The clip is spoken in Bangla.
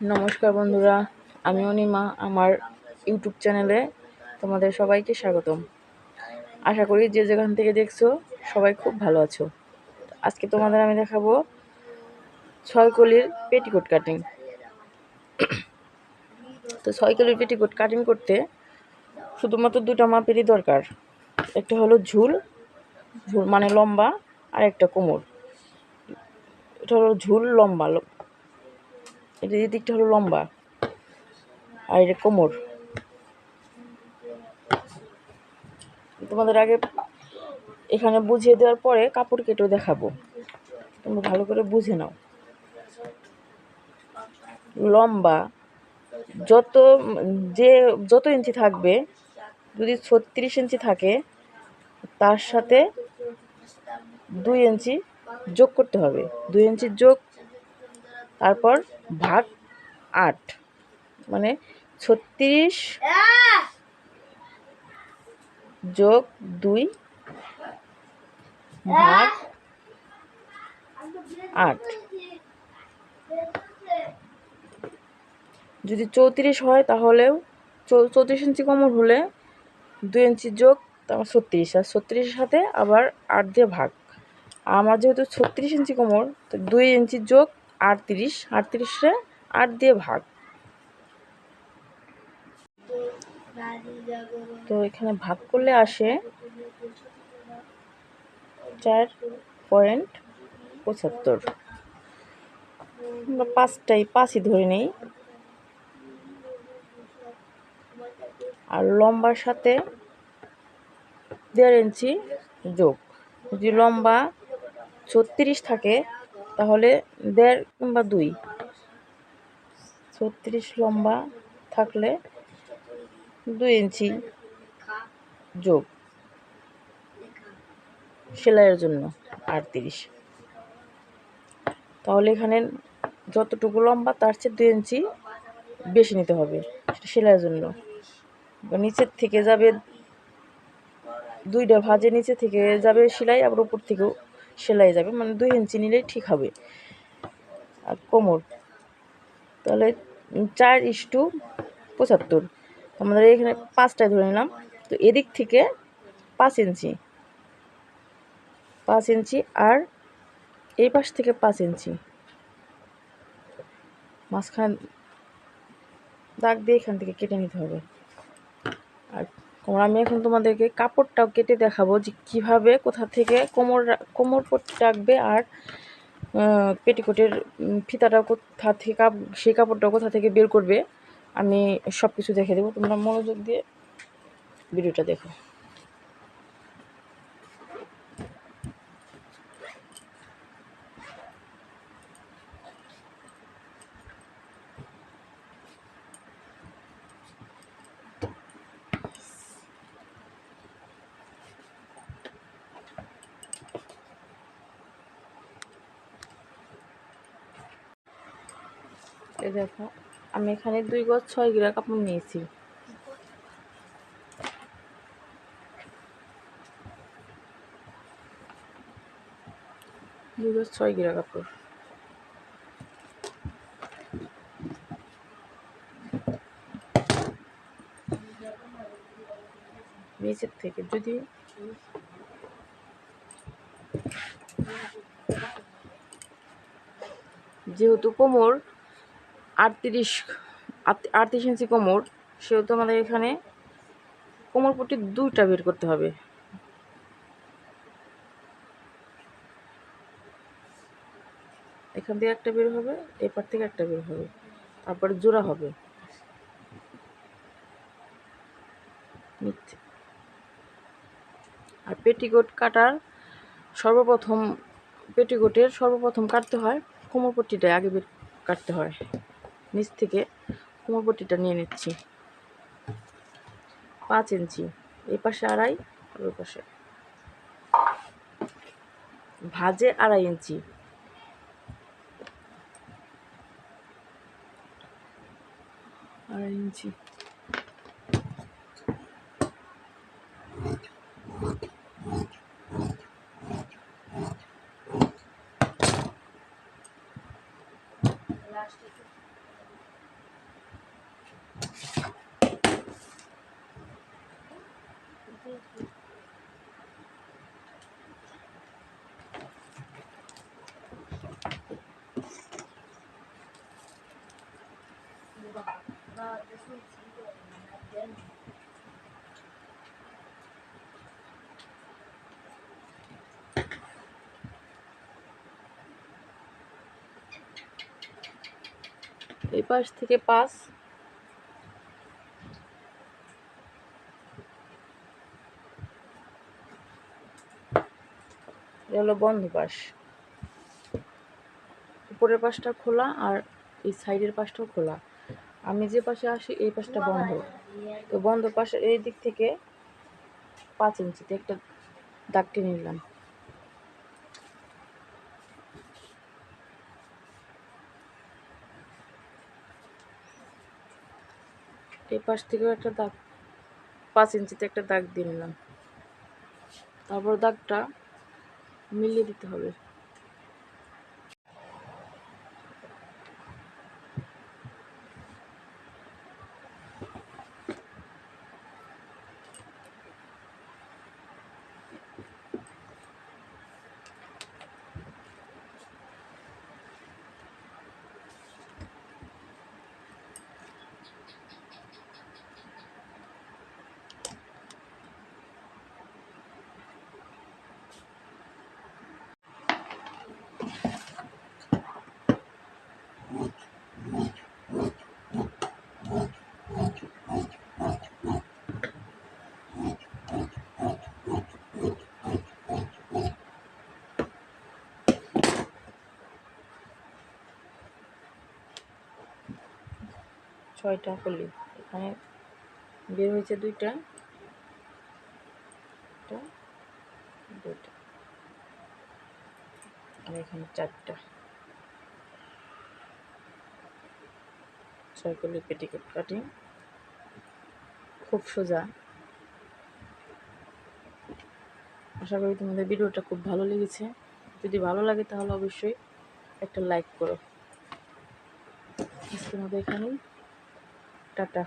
নমস্কার বন্ধুরা, আমি অনিমা, আমার ইউটিউব চ্যানেলে তোমাদের সবাইকে স্বাগতম। আশা করি যে যেখান থেকে দেখছ, সবাই খুব ভালো আছো। আজকে তোমাদের আমি দেখাবো ছয় কলির পেটিকোট কাটিং। তো ছয় কলির পেটিকোট কাটিং করতে শুধুমাত্র দুটা মাপেরই দরকার। একটা হলো ঝুল ঝুল মানে লম্বা, আর একটা কোমর। এটা হলো ঝুল, লম্বা এটা এই দিকটা হলো লম্বা, আর এটা কোমর। তোমাদের আগে এখানে বুঝিয়ে দেওয়ার পরে কাপড় কেটেও দেখাবো। তোমরা ভালো করে বুঝে নাও। লম্বা, যত যে, যত ইঞ্চি থাকবে, যদি ছত্রিশ ইঞ্চি থাকে, তার সাথে দুই ইঞ্চি যোগ করতে হবে। দুই ইঞ্চি যোগ তারপর ভাগ আট। মানে ছত্রিশ যোগ দুই ভাগ আট। যদি চৌত্রিশ হয় তাহলেও চৌত্রিশ ইঞ্চি কমর হলে দুই ইঞ্চি যোগ তারপর ছত্রিশ। আর ছত্রিশের সাথে আবার আট দিয়ে ভাগ। আমার যেহেতু ছত্রিশ ইঞ্চি কোমর, তো দুই ইঞ্চি যোগ আটত্রিশ আটত্রিশে আট দিয়ে ভাগ। তো এখানে ভাগ করলে আসে চার পয়েন্ট পঁচাত্তর। আমরা পাঁচটাই, পাঁচই ধরে নেই। আর লম্বার সাথে দেড় ইঞ্চি যোগ। যদি লম্বা ছত্রিশ থাকে তাহলে দেড় কিংবা দুই। ছত্রিশ লম্বা থাকলে দুই ইঞ্চি যোগ সেলাইয়ের জন্য আটত্রিশ। তাহলে এখানে যতটুকু লম্বা তার চেয়ে দুই ইঞ্চি বেশি নিতে হবে সেটা সেলাইয়ের জন্য। নিচের থেকে যাবে দুইটা ভাজে নিচে থেকে যাবে সেলাই, আবার উপর থেকেও সেলাই যাবে মানে দুই ইঞ্চি নিলেই ঠিক হবে। আর কোমর, তাহলে চার ইস টু পঁচাত্তর। আমাদের এখানে পাঁচটায় ধরে নিলাম। তো এদিক থেকে পাঁচ ইঞ্চি পাঁচ ইঞ্চি আর এই পাশ থেকে পাঁচ ইঞ্চি। মাঝখান দাগ দিয়ে এখান থেকে কেটে নিতে হবে। আর কোমর আমি এখন তোমাদেরকে কাপড়টাও কেটে দেখাবো যে কীভাবে, কোথা থেকে কোমর কোমর পট্টি রাখবে আর পেটিকোটের ফিতাটা কোথা থেকে সেই কাপড়টা কোথা থেকে বের করবে, আমি সব কিছু দেখে দেবো। তোমরা মনোযোগ দিয়ে ভিডিওটা দেখো। এই দেখো, আমি এখানে দুই গজ ছয় গিরা কাপড় নিয়েছি। দুই গজ ছয় গিরা কাপড়। নিচের থেকে যদি যেহেতু কোমর আটত্রিশ আটত্রিশ ইঞ্চি কোমর, সেহেতু আমাদের এখানে কোমর পট্টি দুইটা বের করতে হবে। এখান থেকে একটা বের হবে, এপার থেকে একটা বের হবে, তারপরে জোড়া হবে। আর পেটিকোট কাটার সর্বপ্রথম, পেটিকোটের সর্বপ্রথম কাটতে হয়, কোমর পট্টিটা আগে বের কাটতে হয়। নিচ থেকে কোমরপট্টিটা নিয়ে নিচ্ছি। পাঁচ ইঞ্চি। এই পাশে আড়াই আর ওই পাশে। ভাজে আড়াই ইঞ্চি। আড়াই ইঞ্চি। এই পাশ থেকে পাঁচ এটা হলো বন্ধ পাশ। উপরের পাশটা খোলা আর এই সাইডের পাশটাও খোলা। আমি যে পাশে আসি, এই পাশটা বন্ধ। তো বন্ধ পাশে এই দিক থেকে পাঁচ ইঞ্চিতে একটা দাগ টেনে নিলাম। এই পাশ থেকেও একটা দাগ, পাঁচ ইঞ্চিতে একটা দাগ দিয়ে নিলাম। তারপর দাগটা মিলিয়ে দিতে হবে। ছয়টা কলি এখানে বের হয়েছে দুইটা। দুইটা আর এখানে চারটা। ছয় কলি পেটিকোট কাটিং। খুব সোজা। আশা করি তোমাদের ভিডিওটা খুব ভালো লেগেছে। যদি ভালো লাগে তাহলে অবশ্যই একটা লাইক করো। আজকের মতো এখানেই। টাটা।